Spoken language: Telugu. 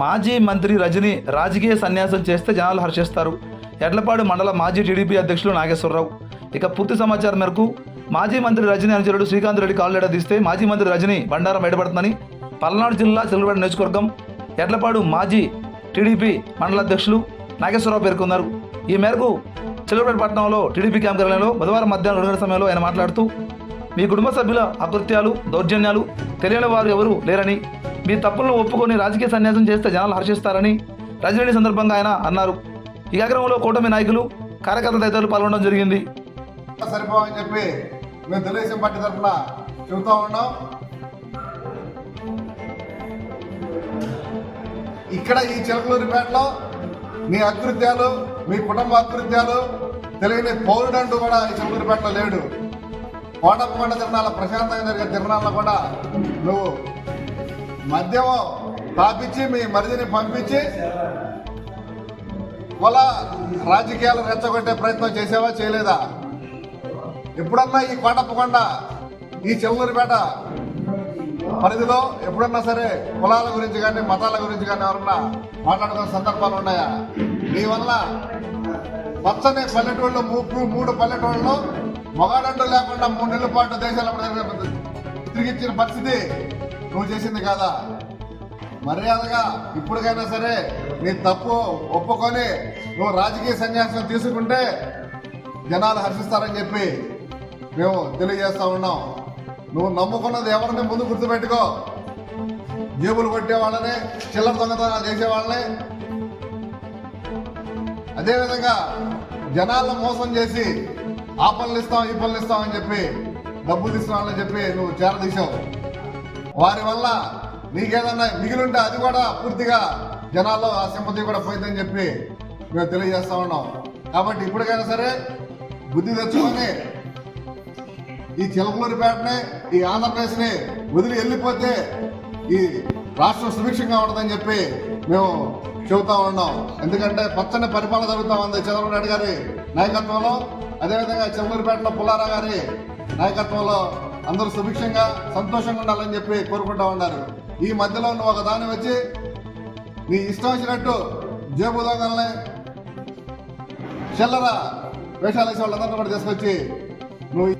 మాజీ మంత్రి రజని రాజకీయ సన్యాసం చేస్తే జనాలు హర్షిస్తారు. ఎడ్లపాడు మండల మాజీ టీడీపీ అధ్యక్షులు నాగేశ్వరరావు. ఇక పూర్తి సమాచారం మేరకు మాజీ మంత్రి రజని అనుచరుడు శ్రీకాంత్ రెడ్డి కాళ్ళెడ తీస్తే మాజీ మంత్రి రజని బండారం బయటపడుతుందని పల్నాడు జిల్లా చిలకపేట నియోజకవర్గం ఎడ్లపాడు మాజీ టీడీపీ మండల అధ్యక్షులు నాగేశ్వరరావు పేర్కొన్నారు. ఈ మేరకు చిలకపేట పట్టణంలో టీడీపీ క్యాంప్ కార్యాలయంలో బుధవారం మధ్యాహ్నం రెండు గంటల సమయంలో ఆయన మాట్లాడుతూ మీ కుటుంబ సభ్యుల అకృత్యాలు దౌర్జన్యాలు తెలియని వారు ఎవరూ లేరని మీ తప్పులను ఒప్పుకొని రాజకీయ సన్యాసం చేస్తే జనాలు హర్షిస్తారని రజనీ సందర్భంగా ఆయన అన్నారు. ఈ కార్యక్రమంలో కూటమి నాయకులు కార్యకర్తల తదితరులు పాల్గొనడం జరిగింది. సరిపోవని చెప్పి మేము తెలుగుదేశం పార్టీ తరఫున చెబుతా ఉన్నాం. ఇక్కడ ఈ చిలకలూరిపేటలో మీ అకృత్యాలు మీ కుటుంబ అకృత్యాలు తెలియని పౌరుడంటూ కూడా ఈ చిలకలూరిపేటలో లేడు. కోటప్పకొండ తిరణాల ప్రశాంతంగా జరిగే తిరణాల్లో కూడా నువ్వు మద్యం తాపించి మీ మరిదిని పంపించి వాళ్ళ రాజకీయాలు రెచ్చగొట్టే ప్రయత్నం చేసావా చేయలేదా? ఎప్పుడన్నా ఈ కోటప్పకొండ ఈ చెల్లూరిపేట పరిధిలో ఎప్పుడన్నా సరే కులాల గురించి కానీ మతాల గురించి కానీ ఎవరన్నా మాట్లాడుకునే సందర్భాలు ఉన్నాయా? నీ వల్ల పచ్చని పల్లెటూళ్ళు మూడు మూడు పల్లెటూళ్ళలో మొగాడంటూ లేకుండా మూడు నెలల పాటు దేశాల తిరిగిచ్చిన పరిస్థితి నువ్వు చేసింది కాదా? మర్యాదగా ఇప్పటికైనా సరే నీ తప్పు ఒప్పుకొని నువ్వు రాజకీయ సన్యాసం తీసుకుంటే జనాలు హర్షిస్తారని చెప్పి మేము తెలియజేస్తా ఉన్నాం. నువ్వు నమ్ముకున్నది ఎవరిని ముందు గుర్తుపెట్టుకో. జేబులు కొట్టే వాళ్ళని చిల్లర దొంగతనాలు చేసేవాళ్ళని అదేవిధంగా జనాలను మోసం చేసి ఆ పనులు ఇస్తాం ఈ పనులు ఇస్తాం అని చెప్పి డబ్బులు తీసుకురావాలని చెప్పి నువ్వు చేరదీశావు. వారి వల్ల నీకేదన్నా మిగిలింటే అది కూడా పూర్తిగా జనాల్లో ఆ సింపతి కూడా పోయిందని చెప్పి మేము తెలియజేస్తా ఉన్నాం. కాబట్టి ఇప్పటికైనా సరే బుద్ధి తెచ్చుకొని ఈ చిలకలూరిపేటని ఈ ఆంధ్రప్రదేశ్ని వదిలి వెళ్ళిపోతే ఈ రాష్ట్రం సుభిక్షంగా ఉండదని చెప్పి మేము చెబుతా ఉన్నాం. ఎందుకంటే పచ్చని పరిపాలన జరుగుతూ ఉంది చంద్రబాబు నాయుడు గారి నాయకత్వంలో. అదేవిధంగా చిలకలూరిపేటలో పుల్లారా గారి నాయకత్వంలో అందరూ సుభిక్షంగా సంతోషంగా ఉండాలని చెప్పి కోరుకుంటా ఉన్నారు. ఈ మధ్యలో నువ్వు ఒక దాన్ని వచ్చి నీ ఇష్టం వచ్చినట్టు జేబు దొంగల్ని చిల్లర వేషాలు వేసే వాళ్ళందరినీ కూడా తీసుకొచ్చి నువ్వు